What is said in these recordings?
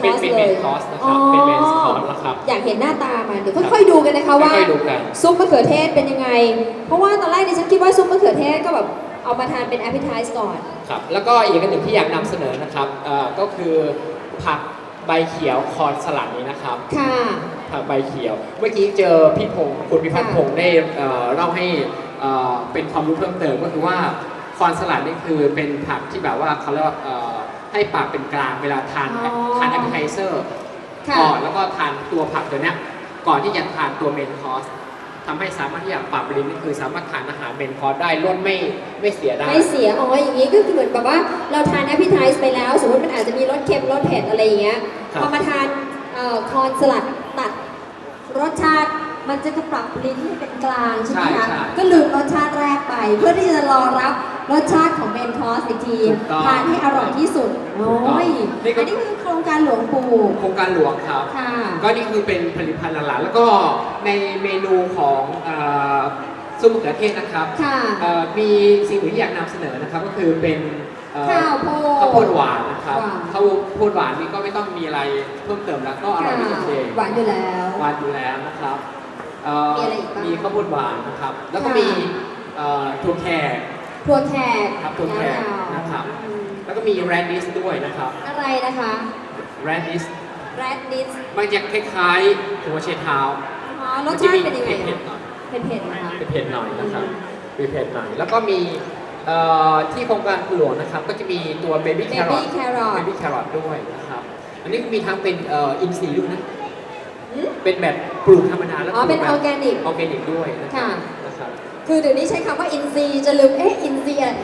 คเป็อนร์สเป็นเลเมยนคอร์สนะครับเป็นเมนคอร์สนะครับ อยากเห็นหน้าตามันเดี๋ยวค่อยๆดูกันนะคะว่า ค่อยๆดูกัน ซุปมะเขือเทศเป็นยังไง เพราะว่าตอนแรกดิฉันคิดว่าซุปมะเขือเทศก็แบบเอามาทานเป็น appetizer ก่อน ครับแล้วก็อีกอันหนึ่งที่อยากนำเสนอนะครับเอ่อก็คือผักใบเขียวคอนสลัดนี้นะครับ ค่ะ ผักใบเขียว เมื่อกี้เจอพี่พงศ์คุณพิพัฒน์ค่ะพงศ์ได้เอ่อเล่าให้เอ่อเป็นความรู้เพิ่มเติมก็คือว่าคอนสลัดนี่คือเป็นผักที่แบบว่าเขาเรียกว่าเอ่อ ให้ปากเป็นกลางเวลาทานอ๋อทานแอปเปอร์ไทเซอร์ค่ะ ก่อนแล้วก็ทานตัวผักตัวเนี้ยก่อนที่จะทานตัวเมนคอร์สทำให้สามารถที่จะปรับลิ้นนี่คือสามารถทานอาหารเมนคอร์สได้รสไม่ไม่เสียได้ ไม่เสียอ๋ออย่างนี้ก็คือเหมือนแบบว่าเราทาน appetizer ไปแล้ว สมมติมันอาจจะมีรสเค็มรสเผ็ดอะไรอย่างเงี้ยครับ พอมาทานเอ่อคอนสลัดตัดรสชาติ มันจะปรับลิ้นให้เป็นกลางใช่ไหมใช่คะใช่ก็ลืมรสชาติแรกไป เพื่อที่จะรอรับรสชาติของเมนคอร์สอีกทีถูกต้องทานให้อร่อยที่สุด โอ้ยนี่ก็อันนี้คือโครงการหลวงปู่โครงการหลวงครับ ค่ะ ก็นี่คือเป็นผลิตภัณฑ์หลักๆแล้วก็ในเมนูของเอ่อซุปมะเขือเทศนะครับค่ะ เอ่อมีสิ่งหนึ่งที่อยากนำเสนอนะครับก็คือเป็นเอ่อข้าวโพดข้าวโพดหวานนะครับหวาน ข้าวโพดหวานนี่ก็ไม่ต้องมีอะไรเพิ่มเติมแล้วก็อร่อยเป็นเองหวานอยู่แล้ว หวานอยู่แล้วนะครับ เอ่อมีอะไรอีกบ้างมีข้าวโพดหวานนะครับ แล้วก็ค่ะ มีเอ่อถั่วแขกถั่วแขกครับถั่วแขกยาวๆนะครับ อืมแล้วก็มีแรดดิสด้วยนะครับอะไรนะคะแรดดิสแรดดิสมันจะคล้ายๆหัวเชเท้าอ๋อรสชาติเป็นยังไงเผ็ดอะๆหน่อยเผ็ดๆนะคะ เผ็ดๆหน่อยนะครับมีเผ็ดหน่อยแล้วก็มีเอ่อที่โครงการหลวงนะครับ ก็จะมีตัวเบบี้แครอ Baby ท carrot เบบี้แครอทด้วยนะครับ อันนี้มีทั้งเป็นเอ่ออินทรีย์ด้วยนะอืม เป็นแบบปลูกธรรมดาแล้วอ๋อเป็นปลูออร์แกนิก ออร์แกนิกด้วยนะครัค่ะ นะครับ คือเดี๋ยวนี้ใช้คำว่าอินซีย์จะลืมเอ๊ะอินซีย์อะ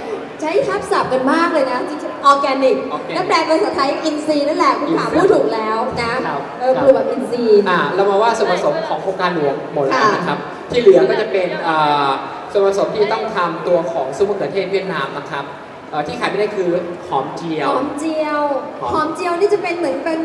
ใช้ทับศัพท์กันมากเลยนะจริงๆออร์แกนิก organic แล้วแปลเป็นภาษาไทยอินซีย์นั่นแหละคุณขาอินทรีย์พูดถูกแล้วนะครับ เออครับปลูกแบบอินซีย์อ่าเรามาว่าส่วนผสมของโครงการหลวงหมดแล้วค่ะนะครับ ที่เหลือก็จะเป็นอ่าส่วนผสมที่ต้องทำตัวของซุปมะเขือเทศเวียดนามนะครับเอ่อที่ขายไม่ได้คือหอมเจียหวอมเจียว หอม หอมเจียวนี่จะเป็นเหมือนเป็น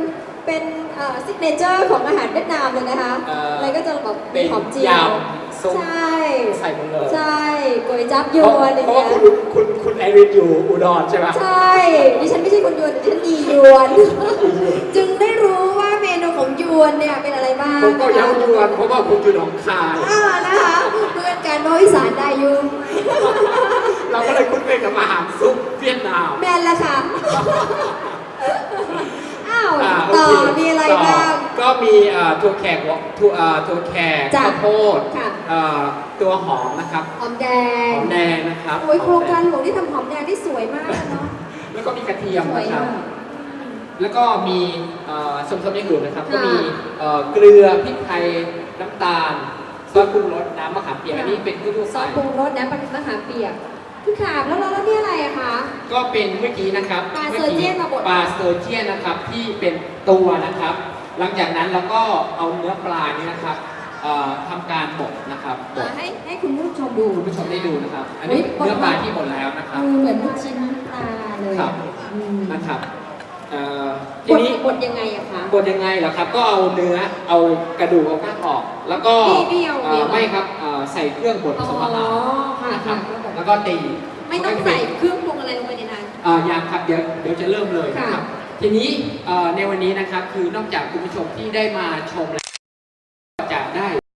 เป็นเอ่อซิกเนเจอร์ของอาหารเวียดนามเลยนะคะเอ่อออะไรก็จะแบบเป็นหอมเจียยวำซุปใช่ใส่หมดเลยใช่ก๋วยจับยเพราะวนอะไรเพราะว่าเงี้คุยณคุณคุณไอรินอยู่อุดรใช่ไหม ใช่ดิฉันไม่ใช่คนยวนดิฉันยียวน จึงได้รู้ว่าเมนูของยวนเนี่ยเป็นอะไรบ้างผมก็นะคะเย้ายวนเพราะว่าคุณอยู่หนองคาย อ่านะคะเพื่อนกันโดยสารได้อยุเราก็เลยคุ้นเคยกับอาหารซุปเวียดนาม แมนละค่ะอ้าว อ่าโอต่อเคมีอะไรต่บ้างก็มีเอ่อถั่วแขกวถั่วเอ่อถั่วแขกจ้ะข้าวโพดค่ะ เอ่อตัวหอมนะครับหอมแดหงอมแดงนะครับโอ้ยโครงการหอมหลวงที่ทำหอมแดงที่สวยมากเนาะแดงแล้วก็มีกระเทียมสวยนะครับอะแล้วก็มีเอ่อส่วนผสมอย่างอื่นนะครับ ค่ะก็มีเอ่อเกลือพริกไทยน้ำตาลซอสปรุงรสน้ำมะขามเปียกอันนี้เป็นทั่วๆซอไปสปรุงรสนะปลามะขามเปียก คือขาบแล้วแล้วแล้วนี่อะไรอะคะ ก็เป็นเมื่อกี้นะครับปลาเซอร์เจียนมาบด ปลาเซอร์เจียนนะครับที่เป็นตัวนะครับ หลังจากนั้นเราก็เอาเนื้อปลานี้นะครับเอ่อทำการบดนะครับบดให้ให้คุณผู้ชมดูคุณผู้ชมได้ดูนะครับ อันนี้อุ๊ยเนื้อปลาที่บดแล้วนะครับเออเหมือนลูกชิ้นปลาเลยครับ อืมนะครับเอ่อบทีดนี้บดยังไงอะคะ บดยังไงเหรอครับ ก็เอาเนื้อเอากระดูกเอากล้างออก แล้วก็เบี้ยวๆเอ่อเบี้ยวๆไม่ครับเอ่อ ใส่เครื่องบดผสมอาหารอ๋อค่ะนะครับค่ะแล้วก็ตีไม่ต้องใส่เครื่องปรุงอะไรลงไปในนั้น เอ่อยังครับเดี๋ยวเดี๋ยวจะเริ่มเลยนะครับค่ะทีนี้เอ่อในวันนี้นะครับคือนอกจากคุณผู้ชมที่ได้มาชม